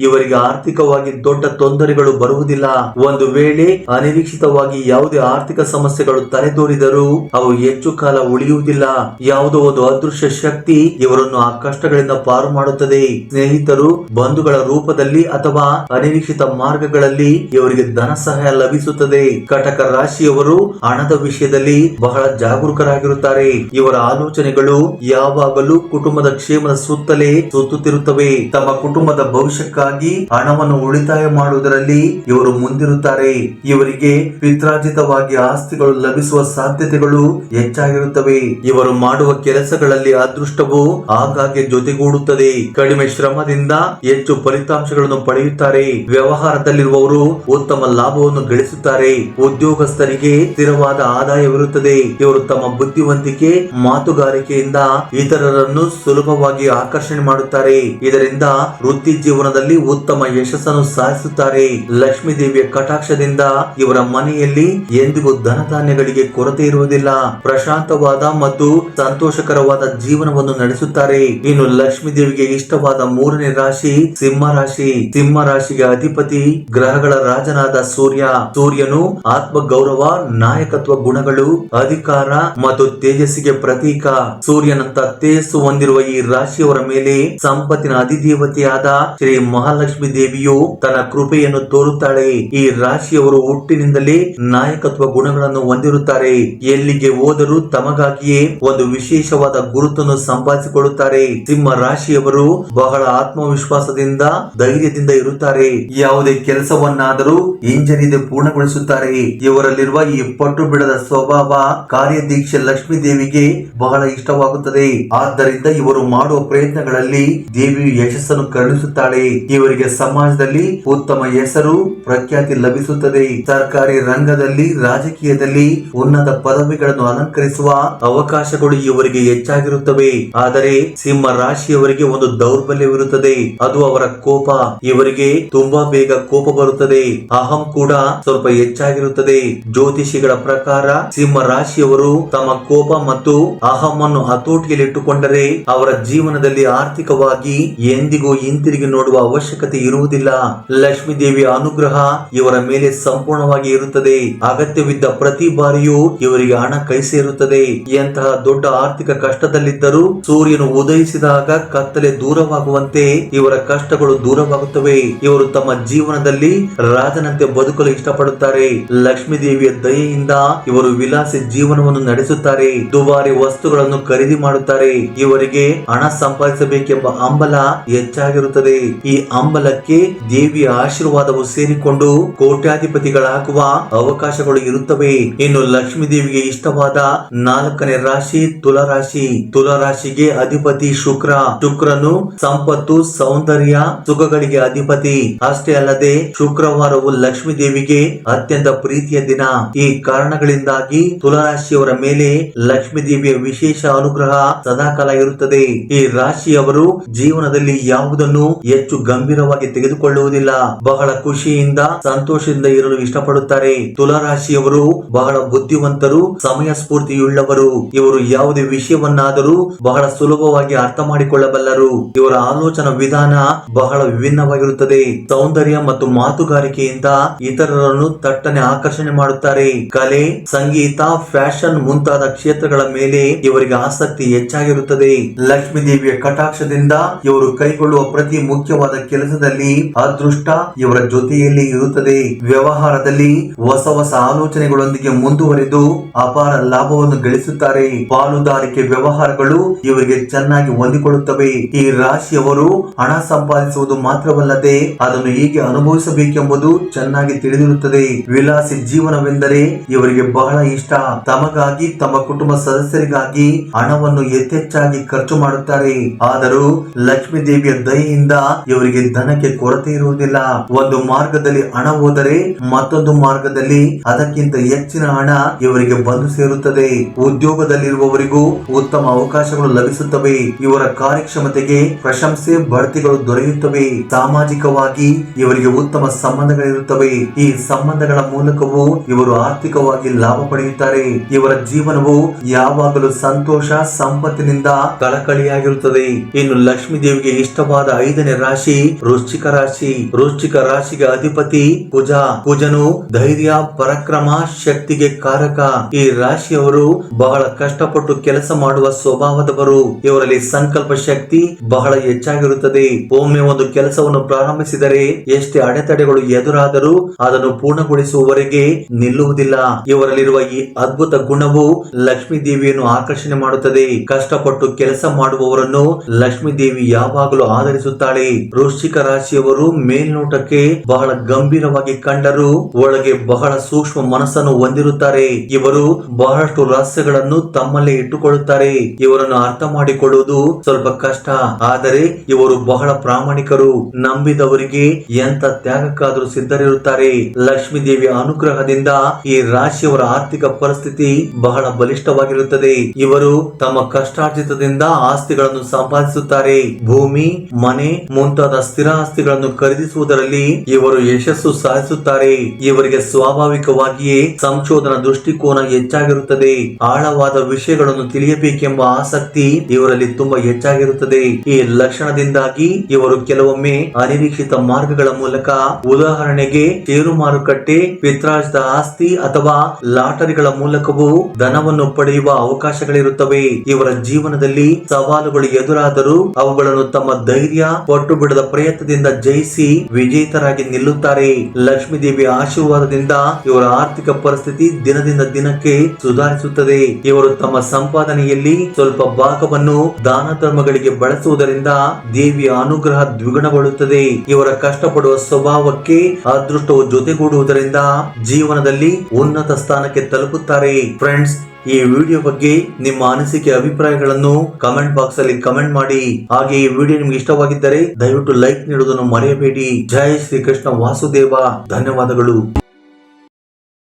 ಇವರಿಗೆ ಆರ್ಥಿಕವಾಗಿ ದೊಡ್ಡ ತೊಂದರೆಗಳು ಬರುವುದಿಲ್ಲ. ಒಂದು ವೇಳೆ ಅನಿರೀಕ್ಷಿತವಾಗಿ ಯಾವುದೇ ಆರ್ಥಿಕ ಸಮಸ್ಯೆಗಳು ತಲೆದೋರಿದರೂ ಅವು ಹೆಚ್ಚು ಕಾಲ ಉಳಿಯುವುದಿಲ್ಲ. ಯಾವುದೋ ಒಂದು ಅದೃಶ್ಯ ಶಕ್ತಿ ಇವರನ್ನು ಆ ಕಷ್ಟಗಳಿಂದ ಪಾರು ಮಾಡುತ್ತದೆ. ಸ್ನೇಹಿತರು, ಬಂಧುಗಳ ರೂಪದಲ್ಲಿ ಅಥವಾ ಅನಿರೀಕ್ಷಿತ ಮಾರ್ಗಗಳಲ್ಲಿ ಇವರಿಗೆ ಧನ ಸಹಾಯ ಲಭಿಸುತ್ತದೆ. ಕಟಕ ರಾಶಿಯವರು ಹಣದ ವಿಷಯದಲ್ಲಿ ಬಹಳ ಜಾಗರೂಕರಾಗಿರುತ್ತಾರೆ. ಇವರ ಆಲೋಚನೆಗಳು ಯಾವಾಗಲೂ ಕುಟುಂಬದ ಕ್ಷೇಮದ ಸುತ್ತಲೇ ಸುತ್ತುತ್ತಿರುತ್ತವೆ. ತಮ್ಮ ಕುಟುಂಬದ ಭವಿಷ್ಯಕ್ಕಾಗಿ ಹಣವನ್ನು ಉಳಿತಾಯ ಮಾಡುವುದರಲ್ಲಿ ಇವರು ಮುಂದಿರುತ್ತಾರೆ. ಇವರಿಗೆ ಪಿತ್ರಾರ್ಜಿತವಾಗಿ ಆಸ್ತಿಗಳು ಲಭಿಸುವ ಸಾಧ್ಯತೆಗಳು ಹೆಚ್ಚಾಗಿರುತ್ತವೆ. ಇವರು ಮಾಡುವ ಕೆಲಸಗಳಲ್ಲಿ ಅದೃಷ್ಟವು ಆಗಾಗ್ಗೆ ಜೊತೆಗೂಡುತ್ತದೆ. ಕಡಿಮೆ ಶ್ರಮದಿಂದ ಹೆಚ್ಚು ಫಲಿತಾಂಶಗಳನ್ನು ಪಡೆಯುತ್ತಾರೆ. ವ್ಯವಹಾರದಲ್ಲಿರುವವರು ಉತ್ತಮ ಲಾಭವನ್ನು ಗಳಿಸುತ್ತಾರೆ. ಉದ್ಯೋಗಸ್ಥರಿಗೆ ಸ್ಥಿರವಾದ ಆದಾಯವಿರುತ್ತದೆ. ಇವರು ತಮ್ಮ ಬುದ್ಧಿವಂತಿಕೆ, ಮಾತುಗಾರಿಕೆಯಿಂದ ಇತರರನ್ನು ಸುಲಭವಾಗಿ ಆಕರ್ಷಣೆ ಮಾಡುತ್ತಾರೆ. ಇದರಿಂದ ವೃತ್ತಿ ಜೀವನದಲ್ಲಿ ಉತ್ತಮ ಯಶಸ್ಸನ್ನು ಸಾಧಿಸುತ್ತಾರೆ. ಲಕ್ಷ್ಮೀ ದೇವಿಯ ಕಟಾಕ್ಷದಿಂದ ಇವರ ಮನೆಯಲ್ಲಿ ಎಂದಿಗೂ ಧನಧಾನ್ಯಗಳಿಗೆ ಕೊರತೆ ಇರುವುದಿಲ್ಲ. ಪ್ರಶಾಂತವಾದ ಮತ್ತು ಸಂತೋಷಕರವಾದ ಜೀವನವನ್ನು ನಡೆಸುತ್ತಾರೆ. ಇನ್ನು ಲಕ್ಷ್ಮೀ ದೇವಿಗೆ ಇಷ್ಟವಾದ ಮೂರನೇ ರಾಶಿ ಸಿಂಹ ರಾಶಿ. ಸಿಂಹ ರಾಶಿಗೆ ಅಧಿಪತಿ ಗ್ರಹಗಳ ರಾಜನಾದ ಸೂರ್ಯ. ಸೂರ್ಯನು ಆತ್ಮ ಗೌರವ ನಾಯಕತ್ವ ಗುಣಗಳು, ಅಧಿಕಾರ ಮತ್ತು ತೇಜಸ್ಸಿಗೆ ಪ್ರತೀಕ. ಸೂರ್ಯನಂತ ತೇಜಸ್ಸು ಹೊಂದಿರುವ ಈ ರಾಶಿಯವರ ಮೇಲೆ ಸಂಪತ್ತಿನ ಅಧಿದೇವತೆಯಾದ ಶ್ರೀ ಮಹಾಲಕ್ಷ್ಮಿ ದೇವಿಯು ತನ್ನ ಕೃಪೆಯನ್ನು ತೋರುತ್ತಾಳೆ. ಈ ರಾಶಿಯವರು ಹುಟ್ಟಿನಿಂದಲೇ ನಾಯಕತ್ವ ಗುಣಗಳನ್ನು ಹೊಂದಿರುತ್ತಾರೆ. ಎಲ್ಲಿಗೆ ಹೋದರೂ ತಮಗಾಗಿಯೇ ಒಂದು ವಿಶೇಷವಾದ ಗುರುತನ್ನು ಸಂಪಾದಿಸಿಕೊಳ್ಳುತ್ತಾರೆ. ಸಿಂಹ ರಾಶಿಯವರು ಬಹಳ ಆತ್ಮವಿಶ್ವಾಸದಿಂದ, ಧೈರ್ಯದಿಂದ ಇರುತ್ತಾರೆ. ಯಾವುದೇ ಕೆಲಸವನ್ನಾದರೂ ಹಿಂಜರಿದೆ ಪೂರ್ಣಗೊಳಿಸುತ್ತಾರೆ. ಇವರಲ್ಲಿರುವ ಈ ಪಟ್ಟು ಬಿಡದ ಸ್ವಭಾವ ಕಾರ್ಯದೀಕ್ಷೆ ಲಕ್ಷ್ಮೀ ದೇವಿಗೆ ಬಹಳ ಇಷ್ಟವಾಗುತ್ತದೆ. ಆದ್ದರಿಂದ ಇವರು ಮಾಡುವ ಪ್ರಯತ್ನಗಳಲ್ಲಿ ದೇವಿಯು ಯಶಸ್ಸನ್ನು ಕರುಣಿಸುತ್ತಾಳೆ. ಇವರಿಗೆ ಸಮಾಜದಲ್ಲಿ ಉತ್ತಮ ಹೆಸರು ಪ್ರಖ್ಯಾತಿ ಲಭಿಸುತ್ತದೆ. ಸರ್ಕಾರಿ ರಂಗದಲ್ಲಿ, ರಾಜಕೀಯದಲ್ಲಿ ಉನ್ನತ ಪದವಿಗಳನ್ನು ಅಲಂಕರಿಸುವ ಅವಕಾಶಗಳು ಇವರಿಗೆ ಹೆಚ್ಚಾಗಿರುತ್ತವೆ. ಆದರೆ ಸಿಂಹ ರಾಶಿಯವರಿಗೆ ಒಂದು ದೌರ್ಬಲ್ಯವಿರುತ್ತದೆ. ಅದು ಅವರ ಕೋಪ. ಇವರಿಗೆ ತುಂಬಾ ಬೇಗ ಕೋಪ ಬರುತ್ತದೆ. ಅಹಂ ಕೂಡ ಸ್ವಲ್ಪ ಹೆಚ್ಚಾಗಿರುತ್ತದೆ. ಜ್ಯೋತಿಷಿಗಳ ಪ್ರಕಾರ ಸಿಂಹ ರಾಶಿಯವರು ತಮ್ಮ ಕೋಪ ಮತ್ತು ಅಹಮನ್ನು ಹತೋಟಿಯಲ್ಲಿಟ್ಟುಕೊಂಡರೆ ಅವರ ಜೀವನದಲ್ಲಿ ಆರ್ಥಿಕವಾಗಿ ಎಂದಿಗೂ ಹಿಂತಿರುಗಿ ನೋಡುವ ಇರುವುದಿಲ್ಲ. ಲಕ್ಷ್ಮೀ ದೇವಿಯ ಅನುಗ್ರಹ ಇವರ ಮೇಲೆ ಸಂಪೂರ್ಣವಾಗಿ ಇರುತ್ತದೆ. ಅಗತ್ಯವಿದ್ದ ಪ್ರತಿ ಬಾರಿಯೂ ಇವರಿಗೆ ಹಣ ಕೈ ಸೇರುತ್ತದೆ ಎಂತಹ ದೊಡ್ಡ ಆರ್ಥಿಕ ಕಷ್ಟದಲ್ಲಿದ್ದರೂ ಸೂರ್ಯನು ಉದಯಿಸಿದಾಗ ಕತ್ತಲೆ ದೂರವಾಗುವಂತೆ ಇವರ ಕಷ್ಟಗಳು ದೂರವಾಗುತ್ತವೆ. ಇವರು ತಮ್ಮ ಜೀವನದಲ್ಲಿ ರಾಜನಂತೆ ಬದುಕಲು ಇಷ್ಟಪಡುತ್ತಾರೆ. ಲಕ್ಷ್ಮೀ ದೇವಿಯ ದಯೆಯಿಂದ ಇವರು ವಿಲಾಸಿ ಜೀವನವನ್ನು ನಡೆಸುತ್ತಾರೆ. ದುಬಾರಿ ವಸ್ತುಗಳನ್ನು ಖರೀದಿ ಮಾಡುತ್ತಾರೆ. ಇವರಿಗೆ ಹಣ ಸಂಪಾದಿಸಬೇಕೆಂಬ ಹಂಬಲ ಹೆಚ್ಚಾಗಿರುತ್ತದೆ. ಈ ಹಂಬಲಕ್ಕೆ ದೇವಿಯ ಆಶೀರ್ವಾದವು ಸೇರಿಕೊಂಡು ಕೋಟ್ಯಾಧಿಪತಿಗಳಾಗುವ ಅವಕಾಶಗಳು ಇರುತ್ತವೆ. ಇನ್ನು ಲಕ್ಷ್ಮೀ ದೇವಿಗೆ ಇಷ್ಟವಾದ ನಾಲ್ಕನೇ ರಾಶಿ ತುಲರಾಶಿ. ತುಲರಾಶಿಗೆ ಅಧಿಪತಿ ಶುಕ್ರ. ಶುಕ್ರನು ಸಂಪತ್ತು, ಸೌಂದರ್ಯ, ಸುಖಗಳಿಗೆ ಅಧಿಪತಿ. ಅಷ್ಟೇ ಅಲ್ಲದೆ ಶುಕ್ರವಾರವು ಲಕ್ಷ್ಮೀ ದೇವಿಗೆ ಅತ್ಯಂತ ಪ್ರೀತಿಯ ದಿನ. ಈ ಕಾರಣಗಳಿಂದಾಗಿ ತುಲರಾಶಿಯವರ ಮೇಲೆ ಲಕ್ಷ್ಮೀ ದೇವಿಯ ವಿಶೇಷ ಅನುಗ್ರಹ ಸದಾಕಾಲ ಇರುತ್ತದೆ. ಈ ರಾಶಿಯವರು ಜೀವನದಲ್ಲಿ ಯಾವುದನ್ನು ಹೆಚ್ಚು ಗಂಭೀರವಾಗಿ ತೆಗೆದುಕೊಳ್ಳುವುದಿಲ್ಲ. ಬಹಳ ಖುಷಿಯಿಂದ, ಸಂತೋಷದಿಂದ ಇರಲು ಇಷ್ಟಪಡುತ್ತಾರೆ. ತುಲಾರಾಶಿಯವರು ಬಹಳ ಬುದ್ಧಿವಂತರು ಸಮಯ ಸ್ಫೂರ್ತಿಯುಳ್ಳವರು ಇವರು ಯಾವುದೇ ವಿಷಯವನ್ನಾದರೂ ಬಹಳ ಸುಲಭವಾಗಿ ಅರ್ಥ ಮಾಡಿಕೊಳ್ಳಬಲ್ಲರು. ಇವರ ಆಲೋಚನಾ ವಿಧಾನ ಬಹಳ ವಿಭಿನ್ನವಾಗಿರುತ್ತದೆ. ಸೌಂದರ್ಯ ಮತ್ತು ಮಾತುಗಾರಿಕೆಯಿಂದ ಇತರರನ್ನು ತಟ್ಟನೆ ಆಕರ್ಷಣೆ ಮಾಡುತ್ತಾರೆ. ಕಲೆ, ಸಂಗೀತ, ಫ್ಯಾಷನ್ ಮುಂತಾದ ಕ್ಷೇತ್ರಗಳ ಮೇಲೆ ಇವರಿಗೆ ಆಸಕ್ತಿ ಹೆಚ್ಚಾಗಿರುತ್ತದೆ. ಲಕ್ಷ್ಮೀ ದೇವಿಯ ಕಟಾಕ್ಷದಿಂದ ಇವರು ಕೈಗೊಳ್ಳುವ ಪ್ರತಿ ಮುಖ್ಯವಾದ ಕೆಲಸದಲ್ಲಿ ಅದೃಷ್ಟ ಇವರ ಜೊತೆಯಲ್ಲಿ ಇರುತ್ತದೆ. ವ್ಯವಹಾರದಲ್ಲಿ ಹೊಸ ಹೊಸ ಆಲೋಚನೆಗಳೊಂದಿಗೆ ಮುಂದುವರಿದು ಅಪಾರ ಲಾಭವನ್ನು ಗಳಿಸುತ್ತಾರೆ. ಪಾಲುದಾರಿಕೆ ವ್ಯವಹಾರಗಳು ಇವರಿಗೆ ಚೆನ್ನಾಗಿ ಹೊಂದಿಕೊಳ್ಳುತ್ತವೆ. ಈ ರಾಶಿಯವರು ಹಣ ಸಂಪಾದಿಸುವುದು ಮಾತ್ರವಲ್ಲದೆ ಅದನ್ನು ಹೇಗೆ ಅನುಭವಿಸಬೇಕೆಂಬುದು ಚೆನ್ನಾಗಿ ತಿಳಿದಿರುತ್ತದೆ. ವಿಲಾಸಿ ಜೀವನವೆಂದರೆ ಇವರಿಗೆ ಬಹಳ ಇಷ್ಟ. ತಮಗಾಗಿ, ತಮ್ಮ ಕುಟುಂಬ ಸದಸ್ಯರಿಗಾಗಿ ಹಣವನ್ನು ಯಥೇಚ್ಛಾಗಿ ಖರ್ಚು ಮಾಡುತ್ತಾರೆ. ಆದರೂ ಲಕ್ಷ್ಮೀ ದೇವಿಯ ದಯೆಯಿಂದ ಇವರಿಗೆ ಧನಕ್ಕೆ ಕೊರತೆ ಇರುವುದಿಲ್ಲ. ಒಂದು ಮಾರ್ಗದಲ್ಲಿ ಹಣ ಹೋದರೆ ಮತ್ತೊಂದು ಮಾರ್ಗದಲ್ಲಿ ಅದಕ್ಕಿಂತ ಹೆಚ್ಚಿನ ಹಣ ಇವರಿಗೆ ಬಂದು ಸೇರುತ್ತದೆ. ಉದ್ಯೋಗದಲ್ಲಿರುವವರಿಗೂ ಉತ್ತಮ ಅವಕಾಶಗಳು ಲಭಿಸುತ್ತವೆ. ಇವರ ಕಾರ್ಯಕ್ಷಮತೆಗೆ ಪ್ರಶಂಸೆ, ಬಡ್ತಿಗಳು ದೊರೆಯುತ್ತವೆ. ಸಾಮಾಜಿಕವಾಗಿ ಇವರಿಗೆ ಉತ್ತಮ ಸಂಬಂಧಗಳಿರುತ್ತವೆ. ಈ ಸಂಬಂಧಗಳ ಮೂಲಕವೂ ಇವರು ಆರ್ಥಿಕವಾಗಿ ಲಾಭ ಪಡೆಯುತ್ತಾರೆ. ಇವರ ಜೀವನವು ಯಾವಾಗಲೂ ಸಂತೋಷ, ಸಂಪತ್ತಿನಿಂದ ಕಳಕಳಿಯಾಗಿರುತ್ತದೆ. ಇನ್ನು ಲಕ್ಷ್ಮೀ ದೇವಿಗೆ ಇಷ್ಟವಾದ ಐದನೇ ರಾಶಿ ವೃಶ್ಚಿಕ ರಾಶಿ. ವೃಶ್ಚಿಕ ರಾಶಿಗೆ ಅಧಿಪತಿ ಕುಜ. ಕುಜನು ಧೈರ್ಯ, ಪರಾಕ್ರಮ, ಶಕ್ತಿಗೆ ಕಾರಕ. ಈ ರಾಶಿಯವರು ಬಹಳ ಕಷ್ಟಪಟ್ಟು ಕೆಲಸ ಮಾಡುವ ಸ್ವಭಾವದವರು. ಇವರಲ್ಲಿ ಸಂಕಲ್ಪ ಶಕ್ತಿ ಬಹಳ ಹೆಚ್ಚಾಗಿರುತ್ತದೆ. ಒಮ್ಮೆ ಒಂದು ಕೆಲಸವನ್ನು ಪ್ರಾರಂಭಿಸಿದರೆ ಎಷ್ಟೇ ಅಡೆತಡೆಗಳು ಎದುರಾದರೂ ಅದನ್ನು ಪೂರ್ಣಗೊಳಿಸುವವರೆಗೆ ನಿಲ್ಲುವುದಿಲ್ಲ. ಇವರಲ್ಲಿರುವ ಈ ಅದ್ಭುತ ಗುಣವು ಲಕ್ಷ್ಮೀ ದೇವಿಯನ್ನು ಆಕರ್ಷಣೆ ಮಾಡುತ್ತದೆ. ಕಷ್ಟಪಟ್ಟು ಕೆಲಸ ಮಾಡುವವರನ್ನು ಲಕ್ಷ್ಮೀ ದೇವಿ ಯಾವಾಗಲೂ ಆಧರಿಸುತ್ತಾಳೆ. ವೃಶ್ಚಿಕ ರಾಶಿಯವರು ಮೇಲ್ನೋಟಕ್ಕೆ ಬಹಳ ಗಂಭೀರವಾಗಿ ಕಂಡರೂ ಒಳಗೆ ಬಹಳ ಸೂಕ್ಷ್ಮ ಮನಸ್ಸನ್ನು ಹೊಂದಿರುತ್ತಾರೆ. ಇವರು ಬಹಳಷ್ಟು ರಹಸ್ಯಗಳನ್ನು ತಮ್ಮಲ್ಲೇ ಇಟ್ಟುಕೊಳ್ಳುತ್ತಾರೆ. ಇವರನ್ನು ಅರ್ಥ ಮಾಡಿಕೊಳ್ಳುವುದು ಸ್ವಲ್ಪ ಕಷ್ಟ. ಆದರೆ ಇವರು ಬಹಳ ಪ್ರಾಮಾಣಿಕರು. ನಂಬಿದವರಿಗೆ ಎಂತ ತ್ಯಾಗಕ್ಕಾದರೂ ಸಿದ್ಧರಿರುತ್ತಾರೆ. ಲಕ್ಷ್ಮೀ ದೇವಿಯ ಅನುಗ್ರಹದಿಂದ ಈ ರಾಶಿಯವರ ಆರ್ಥಿಕ ಪರಿಸ್ಥಿತಿ ಬಹಳ ಬಲಿಷ್ಠವಾಗಿರುತ್ತದೆ. ಇವರು ತಮ್ಮ ಕಷ್ಟಾರ್ಜಿತದಿಂದ ಆಸ್ತಿಗಳನ್ನು ಸಂಪಾದಿಸುತ್ತಾರೆ. ಭೂಮಿ, ಮನೆ ಮುಂತಾದ ಸ್ಥಿರ ಆಸ್ತಿಗಳನ್ನು ಖರೀದಿಸುವುದರಲ್ಲಿ ಇವರು ಯಶಸ್ಸು ಸಾಧಿಸುತ್ತಾರೆ. ಇವರಿಗೆ ಸ್ವಾಭಾವಿಕವಾಗಿಯೇ ಸಂಶೋಧನಾ ದೃಷ್ಟಿಕೋನ ಹೆಚ್ಚಾಗಿರುತ್ತದೆ. ಆಳವಾದ ವಿಷಯಗಳನ್ನು ತಿಳಿಯಬೇಕೆಂಬ ಆಸಕ್ತಿ ಇವರಲ್ಲಿ ತುಂಬಾ ಹೆಚ್ಚಾಗಿರುತ್ತದೆ. ಈ ಲಕ್ಷಣದಿಂದಾಗಿ ಇವರು ಕೆಲವೊಮ್ಮೆ ಅನಿರೀಕ್ಷಿತ ಮಾರ್ಗಗಳ ಮೂಲಕ ಉದಾಹರಣೆಗೆ ಷೇರು ಮಾರುಕಟ್ಟೆ ಪಿತ್ರಾರ್ಜಿತ ಆಸ್ತಿ ಅಥವಾ ಲಾಟರಿಗಳ ಮೂಲಕವೂ ಧನವನ್ನು ಪಡೆಯುವ ಅವಕಾಶಗಳಿರುತ್ತವೆ. ಇವರ ಜೀವನದಲ್ಲಿ ಸವಾಲುಗಳು ಎದುರಾದರೂ ಅವುಗಳನ್ನು ತಮ್ಮ ಧೈರ್ಯ ಪಟ್ಟು ಬಿಡದ ಪ್ರಯತ್ನದಿಂದ ಜಯಿಸಿ ವಿಜೇತರಾಗಿ ನಿಲ್ಲುತ್ತಾರೆ. ಲಕ್ಷ್ಮೀ ದೇವಿ ಆಶೀರ್ವಾದದಿಂದ ಇವರ ಆರ್ಥಿಕ ಪರಿಸ್ಥಿತಿ ದಿನದಿಂದ ದಿನಕ್ಕೆ ಸುಧಾರಿಸುತ್ತದೆ. ಇವರು ತಮ್ಮ ಸಂಪಾದನೆಯಲ್ಲಿ ಸ್ವಲ್ಪ ಭಾಗವನ್ನು ದಾನ ಧರ್ಮಗಳಿಗೆ ಬಳಸುವುದರಿಂದ ದೇವಿಯ ಅನುಗ್ರಹ ದ್ವಿಗುಣಗೊಳ್ಳುತ್ತದೆ. ಇವರ ಕಷ್ಟಪಡುವ ಸ್ವಭಾವಕ್ಕೆ ಅದೃಷ್ಟವು ಜೊತೆಗೂಡುವುದರಿಂದ ಜೀವನದಲ್ಲಿ ಉನ್ನತ ಸ್ಥಾನಕ್ಕೆ ತಲುಪುತ್ತಾರೆ. ಫ್ರೆಂಡ್ಸ್ ಈ ವಿಡಿಯೋ ಬಗ್ಗೆ ನಿಮ್ಮ ಅನಿಸಿಕೆ ಅಭಿಪ್ರಾಯಗಳನ್ನು ಕಮೆಂಟ್ ಬಾಕ್ಸ್ ಅಲ್ಲಿ ಕಮೆಂಟ್ ಮಾಡಿ. ಹಾಗೆ ಈ ವಿಡಿಯೋ ನಿಮ್ಗೆ ಇಷ್ಟವಾಗಿದ್ದರೆ ದಯವಿಟ್ಟು ಲೈಕ್ ನೀಡುವುದನ್ನು ಮರೆಯಬೇಡಿ. ಜೈ ಶ್ರೀ ಕೃಷ್ಣ ವಾಸುದೇವ. ಧನ್ಯವಾದಗಳು.